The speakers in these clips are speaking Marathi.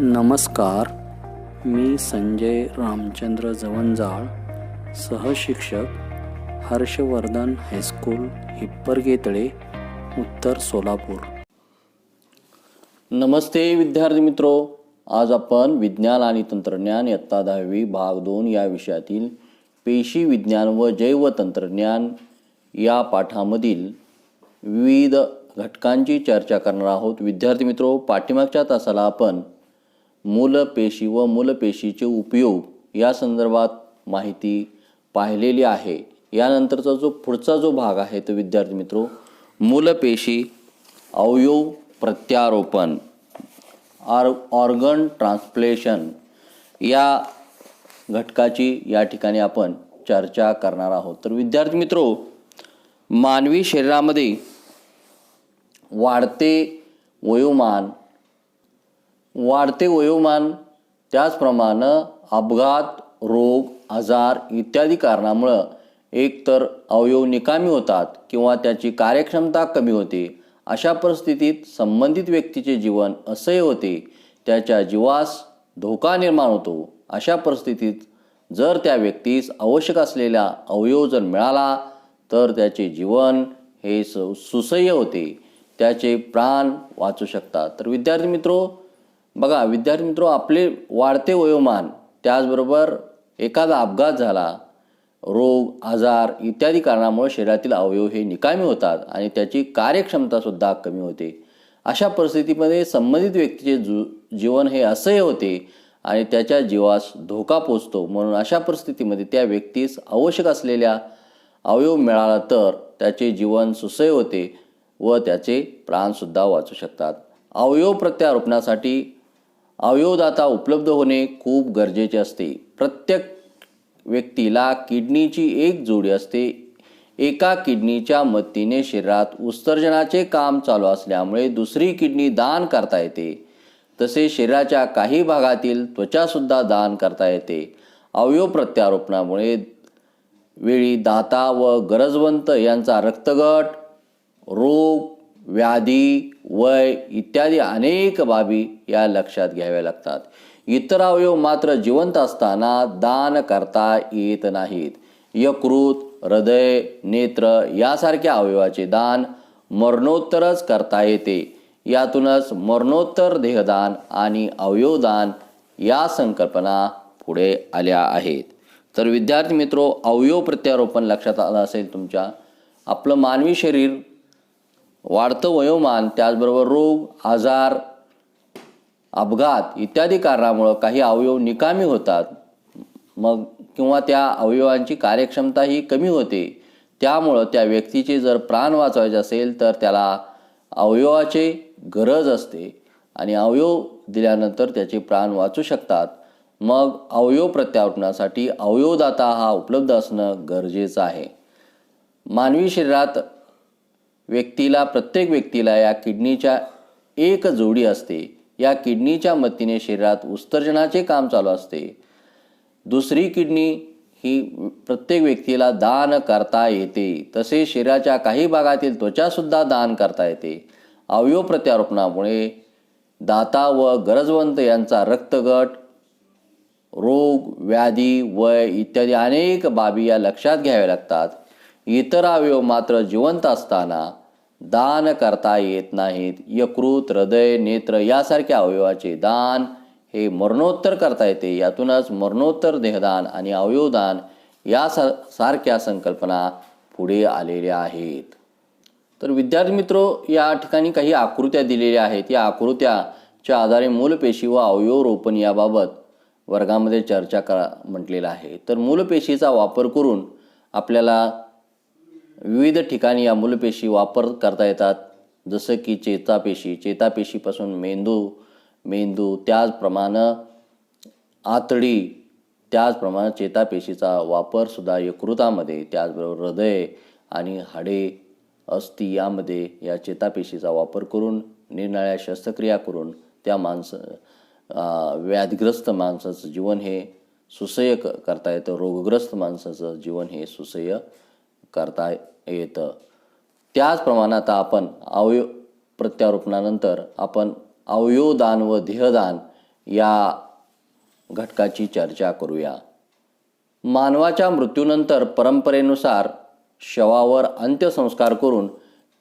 नमस्कार मी संजय रामचंद्र जवंजाळ सहशिक्षक हर्षवर्धन हायस्कूल हिप्परगेतळे उत्तर सोलापूर. नमस्ते विद्यार्थी मित्रो आज आपण विज्ञान आणि तंत्रज्ञान इयत्ता दहावी भाग दोन या विषयातील पेशी विज्ञान व जैव तंत्रज्ञान या पाठामधील विविध घटकांची चर्चा करणार आहोत. विद्यार्थी मित्रो पाठीमागच्या तासाला आपण मूलपेशी व मूलपेशीचे उपयोग या संदर्भात माहिती पाहिलेली आहे. यानंतरचा जो पुढचा जो भाग आहे तो विद्यार्थी मित्रो मूलपेशी अवयव प्रत्यारोपण ऑर ऑर्गन ट्रान्सप्लेशन या घटकाची या ठिकाणी आपण चर्चा करणार आहोत. तर विद्यार्थी मित्रो मानवी शरीरामध्ये वाढते वयोमान वाढते वयोमान त्याचप्रमाणे अपघात रोग आजार इत्यादी कारणामुळं एकतर अवयव निकामी होतात किंवा त्याची कार्यक्षमता कमी होते. अशा परिस्थितीत संबंधित व्यक्तीचे जीवन असह्य होते. त्याच्या जीवास धोका निर्माण होतो. अशा परिस्थितीत जर त्या व्यक्तीस आवश्यक असलेला अवयव जर मिळाला तर त्याचे जीवन हे सुसह्य होते. त्याचे प्राण वाचू शकतात. तर विद्यार्थी मित्रो बघा विद्यार्थी मित्रो आपले वाढते वयोमान त्याचबरोबर एखादा अपघात झाला रोग आजार इत्यादी कारणामुळे शरीरातील अवयव हे निकामी होतात आणि त्याची कार्यक्षमतासुद्धा कमी होते. अशा परिस्थितीमध्ये संबंधित व्यक्तीचे जु जीवन हे असह्य होते आणि त्याच्या जीवास धोका पोचतो. म्हणून अशा परिस्थितीमध्ये त्या व्यक्तीस आवश्यक असलेल्या अवयव मिळाला तर त्याचे जीवन सुसह्य होते व त्याचे प्राणसुद्धा वाचू शकतात. अवयव प्रत्यारोपणासाठी अवयवदाता उपलब्ध होणे खूप गरजेचे असते. प्रत्येक व्यक्तीला किडनीची एक जोडी असते. एका किडनीच्या मदतीने शरीरात उत्सर्जनाचे काम चालू असल्यामुळे दुसरी किडनी दान करता येते. तसे शरीराच्या काही भागातील त्वचासुद्धा दान करता येते. अवयव प्रत्यारोपणामुळे वेळी दाता व गरजवंत यांचा रक्तगट रोग व्याधी वय इत्यादी अनेक बाबी या लक्षात घ्याव्या लागतात. इतर अवयव मात्र जिवंत असताना दान करता येत नाहीत. यकृत हृदय नेत्र यासारख्या अवयवाचे दान मरणोत्तरच करता येते. यातूनच मरणोत्तर देहदान आणि अवयवदान या संकल्पना पुढे आल्या आहेत. तर विद्यार्थी मित्रो अवयव प्रत्यारोपण लक्षात आलं असेल तुमच्या? आपलं मानवी शरीर वाढतं वयोमान त्याचबरोबर रोग आजार अपघात इत्यादी कारणामुळं काही अवयव निकामी होतात. मग किंवा त्या अवयवांची कार्यक्षमता ही कमी होते. त्यामुळं त्या व्यक्तीचे जर प्राण वाचवायचे असेल तर त्याला अवयवाचे गरज असते आणि अवयव दिल्यानंतर त्याचे प्राण वाचू शकतात. मग अवयव प्रत्यारोपणासाठी अवयवदाता हा उपलब्ध असणं गरजेचं आहे. मानवी शरीरात व्यक्तीला प्रत्येक व्यक्तीला या किडनीच्या एक जोडी असते. या किडनीच्या मदतीने शरीरात उत्सर्जनाचे काम चालू असते. दुसरी किडनी ही प्रत्येक व्यक्तीला दान करता येते. तसेच शरीराच्या काही भागातील त्वचासुद्धा दान करता येते. अवयव प्रत्यारोपणामुळे दाता व गरजवंत यांचा रक्तगट रोग व्याधी वय इत्यादी अनेक बाबी या लक्षात घ्याव्या लागतात. इतर अवयव मात्र जिवंत असताना दान करता येत नाहीत. यकृत हृदय नेत्र यासारख्या अवयवाचे दान हे मरणोत्तर करता येते. यातूनच मरणोत्तर देहदान आणि अवयवदान या सा सारख्या संकल्पना पुढे आलेल्या आहेत. तर विद्यार्थी मित्रो या ठिकाणी काही आकृत्या दिलेल्या आहेत. या आकृत्याच्या आधारे मूलपेशी व अवयव रोपण याबाबत वर्गामध्ये चर्चा करा म्हटलेलं आहे. तर मूलपेशीचा वापर करून आपल्याला विविध ठिकाणी या मूलपेशी वापर करता येतात. जसं की चेतापेशी. चेतापेशीपासून मेंदू मेंदू त्याचप्रमाणे आतडी त्याचप्रमाणे चेतापेशीचा वापरसुद्धा यकृतामध्ये त्याचबरोबर हृदय आणि हाडे अस्थि यामध्ये या चेतापेशीचा वापर करून निरनिळ्या शस्त्रक्रिया करून त्या माणसं व्याधग्रस्त माणसाचं जीवन हे सुसह्य क करता येतं. रोगग्रस्त माणसाचं जीवन हे सुसह्य करता येतं. त्याचप्रमाणे आता आपण अवयव प्रत्यारोपणानंतर आपण अवयवदान व देहदान या घटकाची चर्चा करूया. मानवाच्या मृत्यूनंतर परंपरेनुसार शवावर अंत्यसंस्कार करून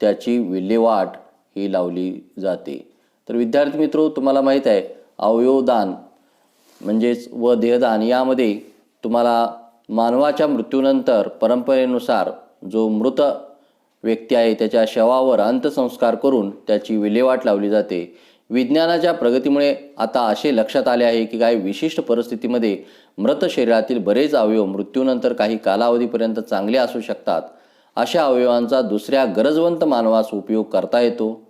त्याची विल्हेवाट ही लावली जाते. तर विद्यार्थी मित्रो तुम्हाला माहीत आहे अवयवदान म्हणजेच व देहदान यामध्ये तुम्हाला मानवाच्या मृत्यूनंतर परंपरेनुसार जो मृत व्यक्ती आहे त्याच्या शवावर अंत्यसंस्कार करून त्याची विल्हेवाट लावली जाते. विज्ञानाच्या प्रगतीमुळे आता असे लक्षात आले आहे की काही विशिष्ट परिस्थितीमध्ये मृत शरीरातील बरेच अवयव मृत्यूनंतर काही कालावधीपर्यंत चांगले असू शकतात. अशा अवयवांचा दुसऱ्या गरजवंत मानवास उपयोग करता येतो.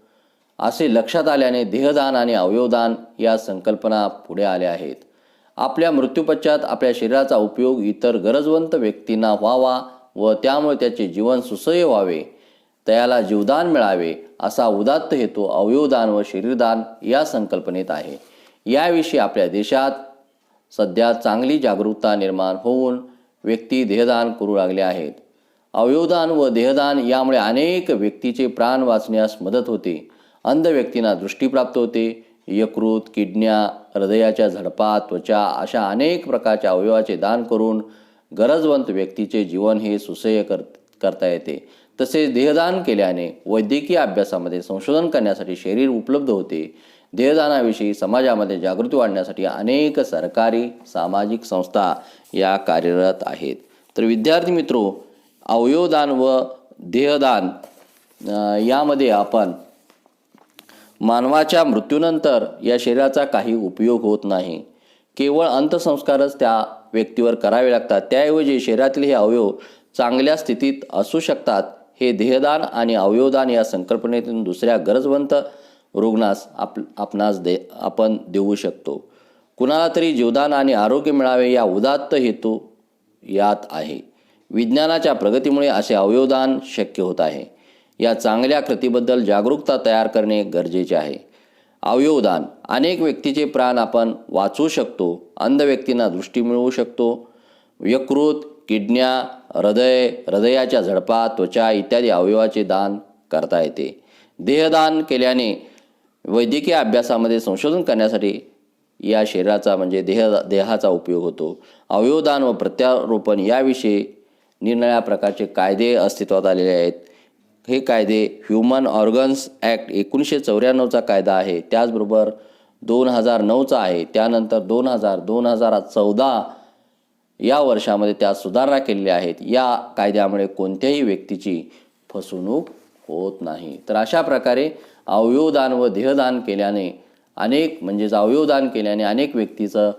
असे लक्षात आल्याने देहदान आणि अवयवदान या संकल्पना पुढे आल्या आहेत. आपल्या मृत्यूपश्चात आपल्या शरीराचा उपयोग इतर गरजवंत व्यक्तींना व्हावा व त्यामुळे त्याचे जीवन सुसह्य व्हावे. त्याला जीवदान मिळावे असा उदात्त हेतू अवयवदान व शरीरदान या संकल्पनेत आहे. याविषयी आपल्या देशात सध्या चांगली जागरूकता निर्माण होऊन व्यक्ती देहदान करू लागले आहेत. अवयवदान व देहदान यामुळे अनेक व्यक्तीचे प्राण वाचण्यास मदत होते. अंध व्यक्तींना दृष्टी प्राप्त होते. यकृत किडन्या हृदयाच्या झडपा त्वचा अशा अनेक प्रकारच्या अवयवाचे दान करून गरजवंत व्यक्तीचे जीवन हे सुसह्य कर करता येते. तसेच देहदान केल्याने वैद्यकीय अभ्यासामध्ये संशोधन करण्यासाठी शरीर उपलब्ध होते. देहदानाविषयी समाजामध्ये जागृती वाढण्यासाठी अनेक सरकारी सामाजिक संस्था या कार्यरत आहेत. तर विद्यार्थी मित्रो अवयवदान व देहदान यामध्ये आपण मानवाच्या मृत्यूनंतर या शरीराचा काही उपयोग होत नाही. केवळ अंत्यसंस्कारच त्या व्यक्तीवर करावे लागतात. त्याऐवजी शरीरातील हे अवयव चांगल्या स्थितीत असू शकतात. हे देहदान आणि अवयवदान या संकल्पनेतून दुसऱ्या गरजवंत रुग्णास आप आपणास दे आपण देऊ शकतो. कुणाला तरी जीवदान आणि आरोग्य मिळावे या उदात्त हेतू यात आहे. विज्ञानाच्या प्रगतीमुळे असे अवयवदान शक्य होत आहे. या चांगल्या कृतीबद्दल जागरूकता तयार करणे गरजेचे आहे. अवयवदान. अनेक व्यक्तीचे प्राण आपण वाचवू शकतो अंध व्यक्तींना दृष्टी मिळवू शकतो. यकृत किडन्या हृदय हृदयाच्या झडपा त्वचा इत्यादी अवयवाचे दान करता येते. देहदान केल्याने वैद्यकीय अभ्यासामध्ये संशोधन करण्यासाठी या शरीराचा म्हणजे देह देहाचा उपयोग होतो. अवयवदान व प्रत्यारोपण याविषयी निरनिळ्या प्रकारचे कायदे अस्तित्वात आलेले आहेत. हे कायदे ह्युमन ऑर्गन्स ॲक्ट एकोणीसशे चौऱ्याण्णवचा कायदा आहे. त्याचबरोबर दोन हजार नऊचा आहे. त्यानंतर दोन हजार दोन हजार चौदा या वर्षामध्ये त्यात सुधारणा केलेल्या आहेत. या कायद्यामुळे कोणत्याही व्यक्तीची फसवणूक होत नाही. तर अशा प्रकारे अवयवदान व देहदान केल्याने अनेक म्हणजेच अवयवदान केल्याने अनेक व्यक्तीचं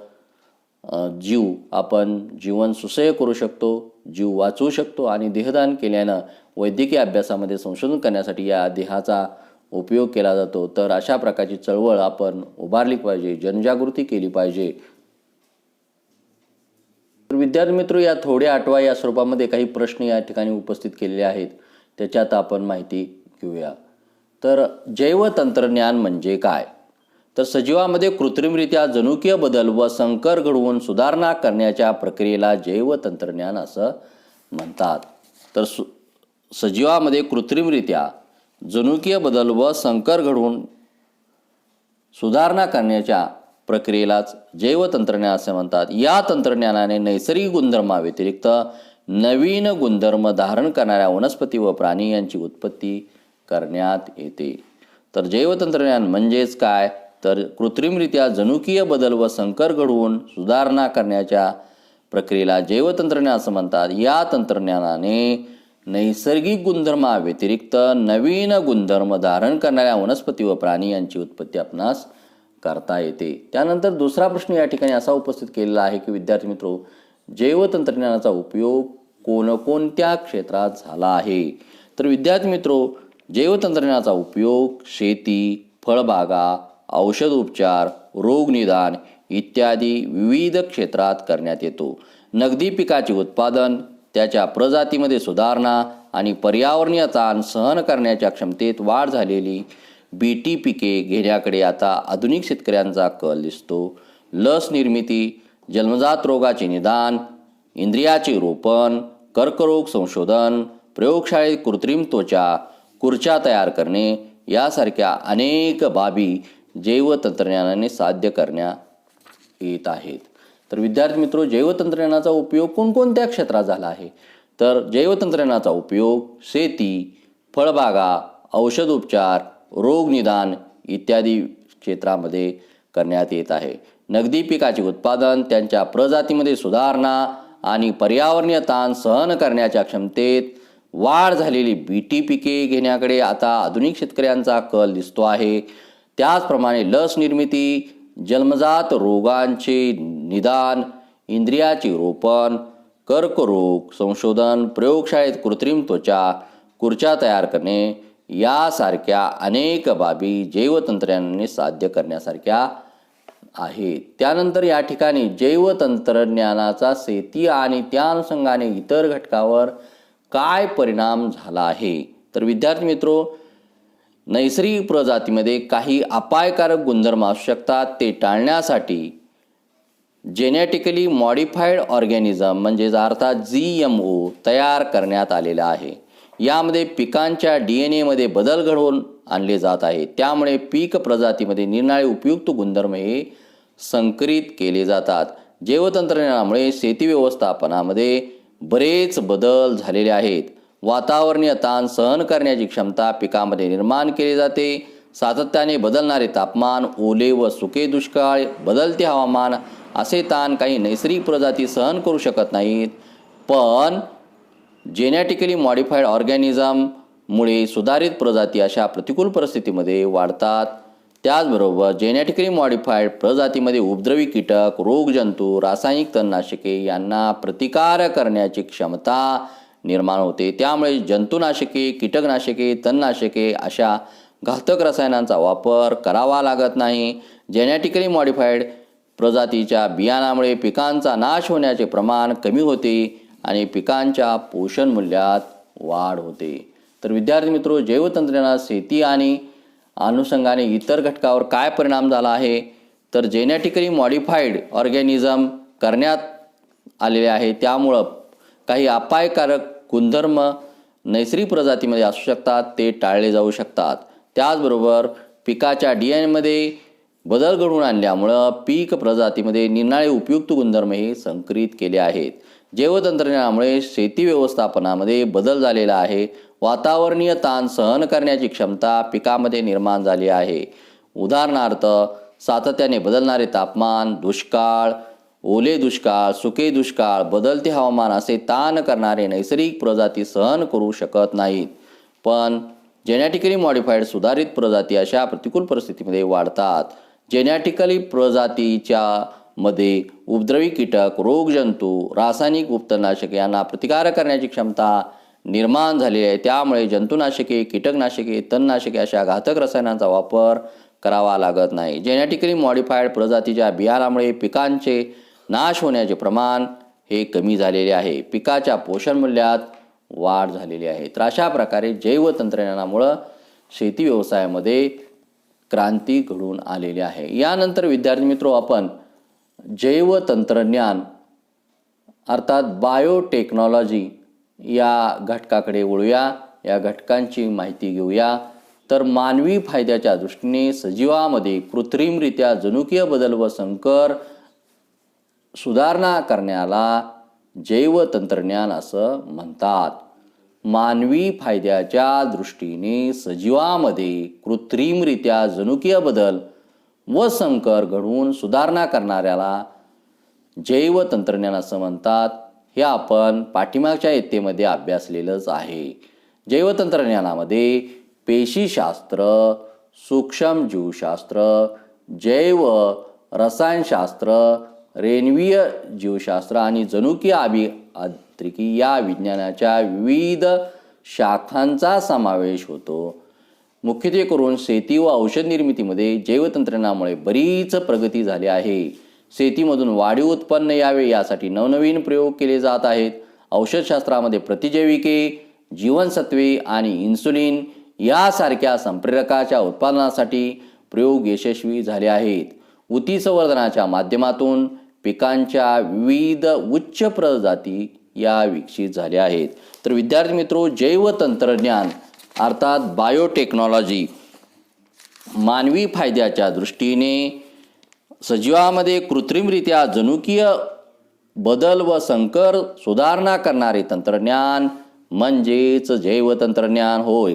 जीव आपण जीवन सुसह्य करू शकतो. जीव वाचवू शकतो आणि देहदान केल्यानं वैद्यकीय अभ्यासामध्ये संशोधन करण्यासाठी या देहाचा उपयोग केला जातो. तर अशा प्रकारची चळवळ आपण उभारली पाहिजे जनजागृती केली पाहिजे. तर विद्यार्थी मित्र या थोड्या आठवा या स्वरूपामध्ये काही प्रश्न या ठिकाणी उपस्थित केलेले आहेत. त्याच्यात आपण माहिती घेऊया. तर जैवतंत्रज्ञान म्हणजे काय? तर सजीवामध्ये कृत्रिमरित्या जनुकीय बदल व संकर घडवून सुधारणा करण्याच्या प्रक्रियेला जैवतंत्रज्ञान असं म्हणतात. तर सु सजीवामध्ये कृत्रिमरित्या जनुकीय बदल व संकर घडवून सुधारणा करण्याच्या प्रक्रियेलाच जैवतंत्रज्ञान असे म्हणतात. या तंत्रज्ञानाने नैसर्गिक गुणधर्माव्यतिरिक्त नवीन गुणधर्म धारण करणाऱ्या वनस्पती व प्राणी यांची उत्पत्ती करण्यात येते. तर जैवतंत्रज्ञान म्हणजेच काय? तर कृत्रिमरित्या जनुकीय बदल व संकर घडवून सुधारणा करण्याच्या प्रक्रियेला जैवतंत्रज्ञान असं म्हणतात. या तंत्रज्ञानाने नैसर्गिक गुणधर्माव्यतिरिक्त नवीन गुणधर्म धारण करणाऱ्या वनस्पती व प्राणी यांची उत्पत्ती आपणास करता येते. त्यानंतर दुसरा प्रश्न या ठिकाणी असा उपस्थित केलेला आहे की विद्यार्थी मित्रो जैवतंत्रज्ञानाचा उपयोग कोणकोणत्या क्षेत्रात झाला आहे? तर विद्यार्थी मित्रो जैवतंत्रज्ञानाचा उपयोग शेती फळबागा औषध उपचार रोगनिदान इत्यादी विविध क्षेत्रात करण्यात येतो. नगदी पिकाचे उत्पादन त्याच्या प्रजातीमध्ये सुधारणा आणि पर्यावरणीय ताण सहन करण्याच्या क्षमतेत वाढ झालेली बी टी पिके घेण्याकडे आता आधुनिक शेतकऱ्यांचा कल दिसतो. लस निर्मिती जन्मजात रोगाचे निदान इंद्रियाचे रोपण कर्करोग संशोधन प्रयोगशाळेत कृत्रिम त्वचा खुर्च्या तयार करणे यासारख्या अनेक बाबी जैवतंत्रज्ञानाने साध्य करण्यात येत आहेत. तर विद्यार्थी मित्रो जैवतंत्रज्ञानाचा उपयोग कोणकोणत्या क्षेत्रात झाला आहे? तर जैवतंत्रज्ञानाचा उपयोग शेती फळबागा औषध उपचार रोगनिदान इत्यादी क्षेत्रामध्ये करण्यात येत आहे. नगदी पिकाचे उत्पादन त्यांच्या प्रजातीमध्ये सुधारणा आणि पर्यावरणीय ताण सहन करण्याच्या क्षमतेत वाढ झालेली बीटी पिके घेण्याकडे आता आधुनिक शेतकऱ्यांचा कल दिसतो आहे. त्याचप्रमाणे लस निर्मिती जन्मजात रोगांचे निदान इंद्रियाचे रोपण कर्करोग संशोधन प्रयोगशाळेत कृत्रिम त्वचा खुर्च्या तयार करणे यासारख्या अनेक बाबी जैवतंत्रज्ञानाने साध्य करण्यासारख्या आहेत. त्यानंतर या ठिकाणी जैवतंत्रज्ञानाचा शेती आणि त्या अनुषंगाने इतर घटकावर काय परिणाम झाला आहे? तर विद्यार्थी मित्रो नैसर्गिक प्रजातीमध्ये काही अपायकारक गुणधर्म असू शकतात ते टाळण्यासाठी जेनेटिकली मॉडिफाईड ऑर्गॅनिझम म्हणजेच अर्थात जी एम ओ तयार करण्यात आलेला आहे. यामध्ये पिकांच्या डी एन एमध्ये बदल घडवून आणले जात आहे. त्यामुळे पीक प्रजातीमध्ये निर्णाळे उपयुक्त गुणधर्म हे संकरित केले जातात. जैवतंत्रज्ञानामुळे शेती व्यवस्थापनामध्ये बरेच बदल झालेले आहेत. वातावरणीय ताण सहन करण्याची क्षमता पिकामध्ये निर्माण केली जाते. सातत्याने बदलणारे तापमान ओले व सुके दुष्काळ बदलते हवामान असे ताण काही नैसर्गिक प्रजाती सहन करू शकत नाहीत. पण जेनेटिकली मॉडिफाईड ऑर्गॅनिझममुळे सुधारित प्रजाती अशा प्रतिकूल परिस्थितीमध्ये वाढतात. त्याचबरोबर जेनेटिकली मॉडिफाईड प्रजातीमध्ये उपद्रवी कीटक रोगजंतू रासायनिक तणनाशके यांना प्रतिकार करण्याची क्षमता निर्माण होते. त्यामुळे जंतुनाशके कीटकनाशके तणनाशके अशा घातक रसायनांचा वापर करावा लागत नाही. जेनेटिकली मॉडिफाईड प्रजातीच्या बियाणामुळे पिकांचा नाश होण्याचे प्रमाण कमी होते आणि पिकांच्या पोषण मूल्यात वाढ होते. तर विद्यार्थी मित्रो जैवतंत्रज्ञानात शेती आणि अनुषंगाने इतर घटकावर काय परिणाम झाला आहे? तर जेनेटिकली मॉडिफाईड ऑर्गॅनिझम करण्यात आलेले आहे. त्यामुळं काही अपायकारक गुणधर्म नैसर्गिक प्रजातीमध्ये असू शकतात ते टाळले जाऊ शकतात. त्याचबरोबर पिकाच्या डी एनमध्ये बदल घडवून आणल्यामुळं पीक प्रजातीमध्ये निर्णाळे उपयुक्त गुणधर्म हे संकरित केले आहेत. जैवतंत्रज्ञानामुळे शेती व्यवस्थापनामध्ये बदल झालेला आहे. वातावरणीय ताण सहन करण्याची क्षमता पिकामध्ये निर्माण झाली आहे. उदाहरणार्थ सातत्याने बदलणारे तापमान दुष्काळ ओले दुष्काळ सुके दुष्काळ बदलते हवामान असे ताण करणारे नैसर्गिक प्रजाती सहन करू शकत नाहीत. पण जेनेटिकली मॉडिफाईड सुधारित प्रजाती अशा प्रतिकूल परिस्थितीमध्ये वाढतात. जेनेटिकली प्रजातीच्या मध्ये उपद्रवी कीटक रोगजंतू रासायनिक उपतनाशके यांना प्रतिकार करण्याची क्षमता निर्माण झालेली आहे. त्यामुळे जंतुनाशके कीटकनाशके तणनाशके अशा घातक रसायनांचा वापर करावा लागत नाही. जेनेटिकली मॉडिफाईड प्रजातीच्या बियाणामुळे पिकांचे नाश होण्याचे प्रमाण हे कमी झालेले आहे. पिकाच्या पोषण मूल्यात वाढ झालेली आहे. तर अशा प्रकारे जैवतंत्रज्ञानामुळं शेती व्यवसायामध्ये क्रांती घडून आलेली आहे. यानंतर विद्यार्थी मित्रो आपण जैवतंत्रज्ञान अर्थात बायोटेक्नॉलॉजी या घटकाकडे वळूया. या घटकांची माहिती घेऊया. तर मानवी फायद्याच्या दृष्टीने सजीवामध्ये कृत्रिमरित्या जनुकीय बदल व संकर सुधारणा करण्याला जैवतंत्रज्ञान असं म्हणतात. मानवी फायद्याच्या दृष्टीने सजीवामध्ये कृत्रिमरित्या जनुकीय बदल व संकर घडवून सुधारणा करणाऱ्याला जैवतंत्रज्ञान असं म्हणतात. हे आपण पाठीमागच्या येतेमध्ये अभ्यासलेलंच आहे. जैवतंत्रज्ञानामध्ये पेशीशास्त्र सूक्ष्म जीवशास्त्र जैव रसायनशास्त्र रेणवीय जीवशास्त्र आणि जनुकीय अभियांत्रिकी या विज्ञानाच्या विविध शाखांचा समावेश होतो. मुख्यत्वे करून शेती व औषध निर्मितीमध्ये जैवतंत्रज्ञानामुळे बरीच प्रगती झाली आहे. शेतीमधून वाढीव उत्पन्न यावे यासाठी नवनवीन प्रयोग केले जात आहेत. औषधशास्त्रामध्ये प्रतिजैविके जीवनसत्वे आणि इन्सुलिन यासारख्या संप्रेरकाच्या उत्पादनासाठी प्रयोग यशस्वी झाले आहेत. उती संवर्धनाच्या माध्यमातून पिकांच्या विविध उच्च प्रजाती या विकसित झाल्या आहेत. तर विद्यार्थी मित्रो जैवतंत्रज्ञान अर्थात बायोटेक्नॉलॉजी मानवी फायद्याच्या दृष्टीने सजीवामध्ये कृत्रिमरित्या जनुकीय बदल व संकर सुधारणा करणारे तंत्रज्ञान म्हणजेच जैवतंत्रज्ञान होय.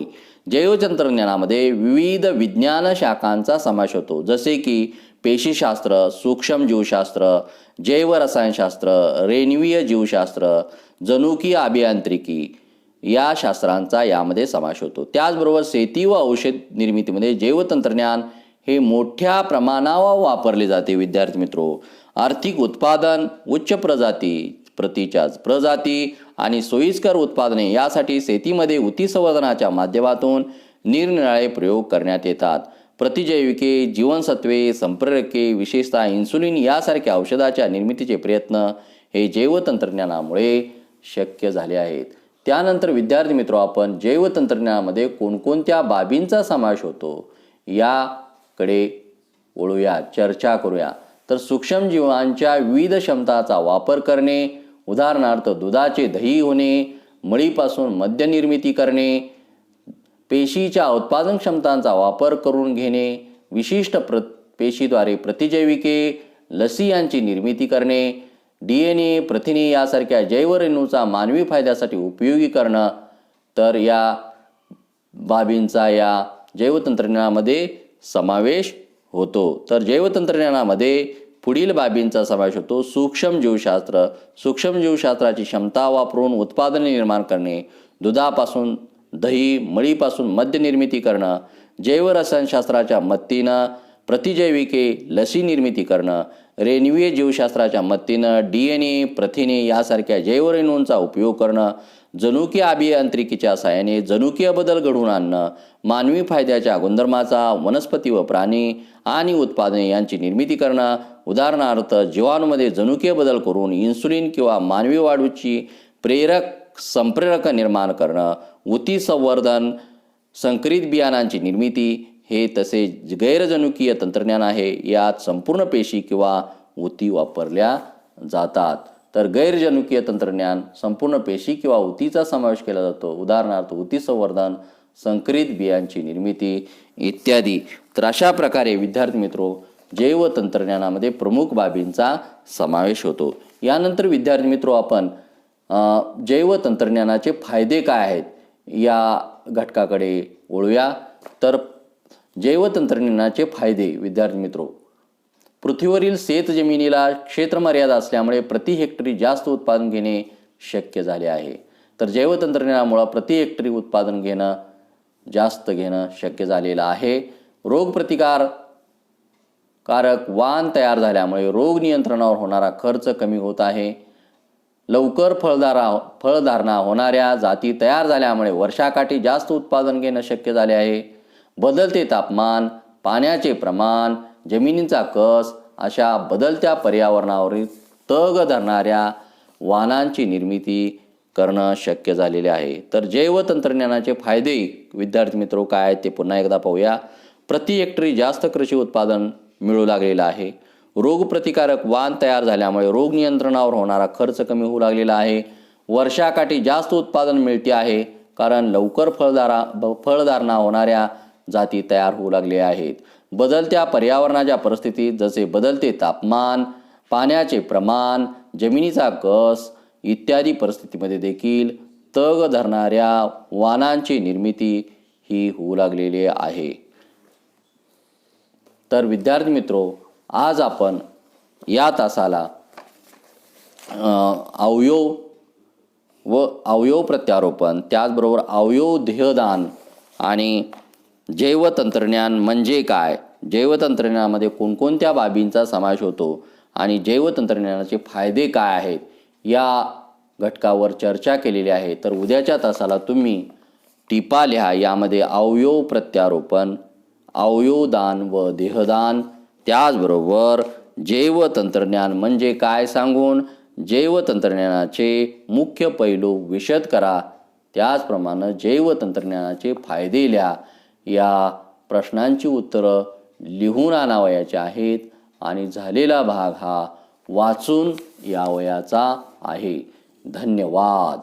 जैवतंत्रज्ञानामध्ये विविध विज्ञान शाखांचा समावेश होतो. जसे की पेशीशास्त्र सूक्ष्म जीवशास्त्र जैवरसायनशास्त्र रेणवीय जीवशास्त्र जनुकीय अभियांत्रिकी या शास्त्रांचा यामध्ये समावेश होतो. त्याचबरोबर शेती व औषध निर्मितीमध्ये जैवतंत्रज्ञान हे मोठ्या प्रमाणावर वापरले जाते. विद्यार्थी मित्रो आर्थिक उत्पादन उच्च प्रजाती प्रतीच्या प्रजाती आणि सोयीस्कर उत्पादने यासाठी शेतीमध्ये उती संवर्धनाच्या माध्यमातून निरनिराळे प्रयोग करण्यात येतात. प्रतिजैविके जीवनसत्वे संप्रेरके विशेषतः इन्सुलिन यासारख्या औषधाच्या निर्मितीचे प्रयत्न हे जैवतंत्रज्ञानामुळे शक्य झाले आहेत. त्यानंतर विद्यार्थी मित्रो आपण जैवतंत्रज्ञानामध्ये कोणकोणत्या बाबींचा समावेश होतो याकडे वळूया चर्चा करूया. तर सूक्ष्मजीवांच्या विविध क्षमताचा वापर करणे उदाहरणार्थ दुधाचे दही होणे मळीपासून मद्य निर्मिती करणे पेशीच्या उत्पादन क्षमतांचा वापर करून घेणे विशिष्ट प्र पेशीद्वारे प्रतिजैविके लसी यांची निर्मिती करणे डी एन ए प्रथिने यासारख्या जैवरेणूचा मानवी फायद्यासाठी उपयोगी करणं तर या बाबींचा या जैवतंत्रज्ञानामध्ये समावेश होतो. तर जैवतंत्रज्ञानामध्ये पुढील बाबींचा समावेश होतो. सूक्ष्म जीवशास्त्र. सूक्ष्म जीवशास्त्राची क्षमता वापरून उत्पादने निर्माण करणे. दुधापासून दही मळीपासून मद्य निर्मिती करणं. जैवरसायनशास्त्राच्या मदतीनं प्रतिजैविके लसी निर्मिती करणं. रेणवीय जीवशास्त्राच्या मदतीनं डी एन ए प्रथिने यासारख्या जैवरेणूंचा उपयोग करणं. जनुकीय अभियांत्रिकीच्या साहाय्याने जनुकीय बदल घडवून आणणं. मानवी फायद्याच्या गुणधर्माचा वनस्पती व प्राणी आणि उत्पादने यांची निर्मिती करणं. उदाहरणार्थ जीवांमध्ये जनुकीय बदल करून इन्सुलिन किंवा मानवी वाढूची प्रेरक संप्रेरक निर्माण करणं उती संवर्धन संकरित बियाणांची निर्मिती हे तसे गैरजनुकीय तंत्रज्ञान आहे. यात संपूर्ण पेशी किंवा उती वापरल्या जातात. तर गैरजनुकीय तंत्रज्ञान संपूर्ण पेशी किंवा उतीचा समावेश केला जातो. उदाहरणार्थ उती संवर्धन संकरित बियांची निर्मिती इत्यादी. तर अशा प्रकारे विद्यार्थी मित्रो जैव तंत्रज्ञानामध्ये प्रमुख बाबींचा समावेश होतो. यानंतर विद्यार्थी मित्रो आपण जैवतंत्रज्ञानाचे जैव तंत्रज्ञानाचे फायदे काय आहेत या घटकाकडे वळूया. तर जैवतंत्रज्ञानाचे फायदे विद्यार्थी मित्रो. पृथ्वीवरील शेत जमिनीला क्षेत्रमर्यादा असल्यामुळे प्रति हेक्टरी जास्त उत्पादन घेणे शक्य झाले आहे. तर जैवतंत्रज्ञानामुळं प्रति हेक्टरी उत्पादन घेणं जास्त घेणं शक्य झालेलं आहे. रोगप्रतिकार कारक वाण तयार झाल्यामुळे रोग नियंत्रणावर होणारा खर्च कमी होत आहे. लवकर फळदारा फळधारणा होणाऱ्या जाती तयार झाल्यामुळे वर्षाकाठी जास्त उत्पादन घेणं शक्य झाले आहे. बदलते तापमान पाण्याचे प्रमाण जमिनीचा कस अशा बदलत्या पर्यावरणावरील तग धरणाऱ्या वाहनांची निर्मिती करणं शक्य झालेले आहे. तर जैवतंत्रज्ञानाचे फायदे विद्यार्थी मित्रो काय आहेत ते पुन्हा एकदा पाहूया. प्रति हेक्टरी जास्त कृषी उत्पादन मिळू लागलेला आहे. रोगप्रतिकारक वाण तयार झाल्यामुळे रोग नियंत्रणावर होणारा खर्च कमी होऊ लागलेला आहे. वर्षाकाठी जास्त उत्पादन मिळते आहे कारण लवकर फळदारा ब- फळधारणा होणाऱ्या जाती तयार होऊ लागले आहेत. बदलत्या पर्यावरणाच्या परिस्थितीत जसे बदलते तापमान पाण्याचे प्रमाण जमिनीचा कस इत्यादी परिस्थितीमध्ये देखील तग धरणाऱ्या वाहनांची निर्मिती ही होऊ लागलेली आहे. तर विद्यार्थी मित्रो आज आपण या तासाला अवयव व अवयव प्रत्यारोपण त्याचबरोबर अवयव देहदान आणि जैवतंत्रज्ञान म्हणजे काय? जैवतंत्रज्ञानामध्ये कोणकोणत्या बाबींचा समावेश होतो आणि जैवतंत्रज्ञानाचे फायदे काय आहेत या घटकावर चर्चा केलेली आहे. तर उद्याच्या तासाला तुम्ही टिपा लिहा. यामध्ये अवयव प्रत्यारोपण अवयवदान व देहदान. त्याचबरोबर जैवतंत्रज्ञान म्हणजे काय सांगून? जैवतंत्रज्ञानाचे मुख्य पैलू विशद करा. त्याचप्रमाणे जैवतंत्रज्ञानाचे फायदे लिहा. या प्रश्नांची उत्तरं लिहून आणावयाचे आहेत आणि झालेला भाग हा वाचून यावयाचा आहे. धन्यवाद.